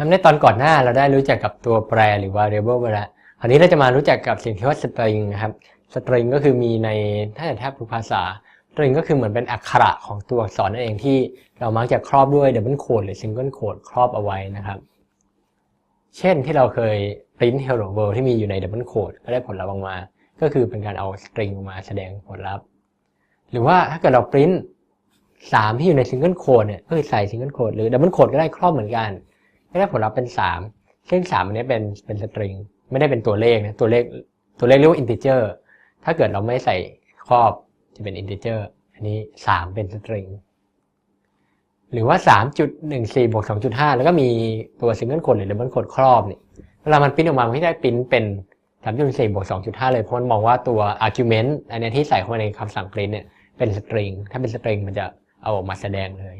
ทำในตอนก่อนหน้าเราได้รู้จักกับตัวแปรหรือ variable ไปแล้วคราวนี้เราจะมารู้จักกับสิ่งที่ว่า string นะครับ string ก็คือมีในถ้าจะแทบทุกภาษา string ก็คือเหมือนเป็นอักขระของตัวอักษรนั่นเองที่เรามักจะครอบด้วย double quote หรือ single quote ครอบเอาไว้นะครับ เช่นที่เราเคย print hello world ที่มีอยู่ใน double quote ก็ได้ผลลัพธ์ออกมา ก็คือเป็นการเอา string ออกมาแสดงผลลัพธ์ หรือว่าถ้าเกิดเรา print สามที่อยู่ใน single quote เนี่ยก็คือใส่ single quote หรือ double quote ก็ได้ครอบเหมือนกัน ก็ได้ผลลัพธ์เป็นสามซึ่งสามอันนี้เป็นเป็น string ไม่ได้เป็นตัวเลขนะตัวเลขตัวเลขเรียกว่า integer ถ้าเกิดเราไม่ใส่ครอบจะเป็น integer อันนี้สามเป็น string หรือว่า 3.14บวก2.5 แล้วก็มีตัว single quote หรือ double quote ครอบเนี่ยเวลามันปริ้นออกมามันไม่ได้ปริ้นเป็น 3.14บวก2.5 เลยเพราะมันมองว่าตัว argument อันนี้ที่ใส่เข้ามาในคำสั่ง print เนี่ยเป็น string ถ้าเป็น string มันจะเอาออกมาแสดงเลย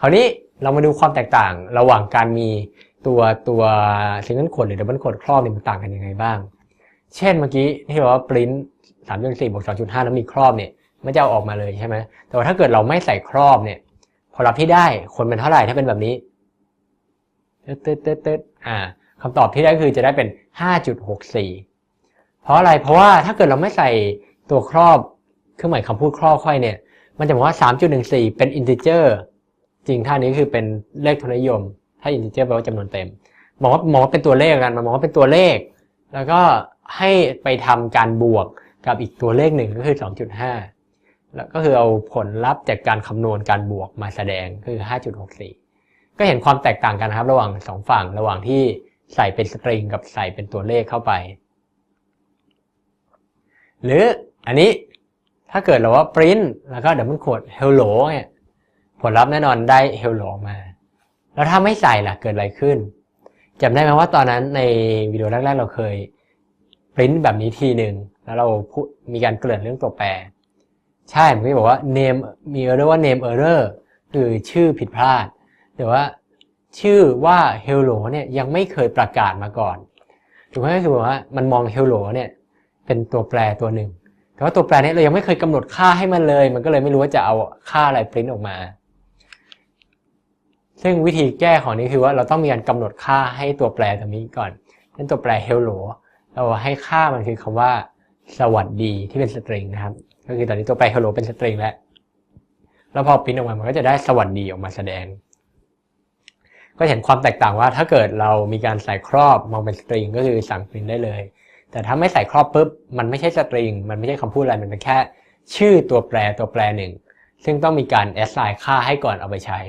คราวนี้เรามาดูความแตกต่างระหว่างการมีตัวตัว single quote หรือ double quote ครอบเนี่ยมันต่างกันยังไงบ้าง เช่นเมื่อกี้ที่บอกว่า print 3.4บวก2.5แล้วมีครอบเนี่ยไมันจะเอาออกมาเลยใช่ไหมแต่ว่าถ้าเกิดเราไม่ใส่ครอบเนี่ยผลลัพธ์ที่ได้คนเป็นเท่าไหร่ถ้าเป็นแบบนี้ตึ๊ดตึ๊ดเต๊ดอ่าคำตอบที่ได้คือจะได้เป็น 5.64 เพราะอะไร เพราะว่าถ้าเกิดเราไม่ใส่ตัวครอบ เครื่องหมายคำพูดครอบค่อยเนี่ย มันจะบอกว่า 3.14 เป็น integer จริ จริงท่านี้คือเป็นเลขทุนนิยม ถ้า integer แปลว่าจำนวนเต็มมองว่ามองว่าเป็นตัวเลขกันมันมองว่าเป็นตัวเลข แล้วก็ให้ไปทำการบวกกับอีกตัวเลขหนึ่งก็คือ 2.5 แล้วก็คือเอาผลลัพธ์จากการคำนวณการบวกมาแสดงคือ 5.64 ก็เห็นความแตกต่างกันครับระหว่างสองฝั่งระหว่างที่ใส่เป็นสตริงกับใส่เป็นตัวเลขเข้าไป หรืออันนี้ถ้าเกิดเราว่า print แล้วก็ double quote hello เนี่ย ผลลัพธ์แน่นอนได้ hello มา แล้วถ้าไม่ใส่ล่ะเกิดอะไรขึ้นจำได้ไหมว่าตอนนั้นในวิดีโอแรกๆ เราเคย print แบบนี้ทีหนึ่งแล้วเราพูดมีการเกริ่นเรื่องตัวแปร ใช่ผมก็บอกว่า name มีเรียกว่า name error คือชื่อผิดพลาด หรือว่าชื่อว่า hello เนี่ยยังไม่เคยประกาศมาก่อนถูกไหมก็คือว่ามันมอง hello เนี่ยเป็นตัวแปรตัวหนึ่งแต่ว่าตัวแปรนี้เรายังไม่เคยกำหนดค่าให้มันเลย มันก็เลยไม่รู้ว่าจะเอาค่าอะไรปริ้นออกมา ซึ่งวิธีแก้ของนี้คือว่าเราต้องมีการกำหนดค่าให้ตัวแปรตัวนี้ก่อนนั่นตัวแปร hello เราให้ค่ามันคือคำว่า สวัสดีที่เป็นสตริงนะครับ ก็คือตอนนี้ตัวแปร hello เป็นสตริงแล้ว แล้วพอปริ้นออกมา มันก็จะได้สวัสดีออกมาแสดง ก็เห็นความแตกต่างว่าถ้าเกิดเรามีการใส่ครอบมองเป็นสตริงก็คือสั่งปริ้นได้เลย แต่ถ้าไม่ใส่ครอบปุ๊บ มันไม่ใช่สตริง มันไม่ใช่คำพูดอะไร มันเป็นแค่ ชื่อตัวแปรตัวแปรหนึ่ง ซึ่งต้องมีการ assign ค่าให้ก่อนเอาไปใช้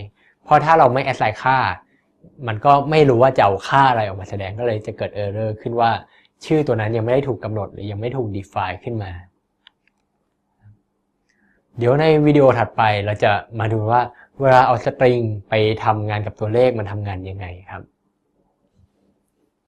เพราะถ้าเราไม่ assign ค่า มันก็ไม่รู้ว่าจะเอาค่าอะไรออกมาแสดงก็เลยจะเกิด error ขึ้นว่าชื่อตัวนั้นยังไม่ได้ถูกกำหนดหรือยังไม่ถูก define ขึ้นมา เดี๋ยวในวิดีโอถัดไปเราจะมาดูว่าเวลาเอาสตริงไปทำงานกับตัวเลขมันทำงานยังไงครับ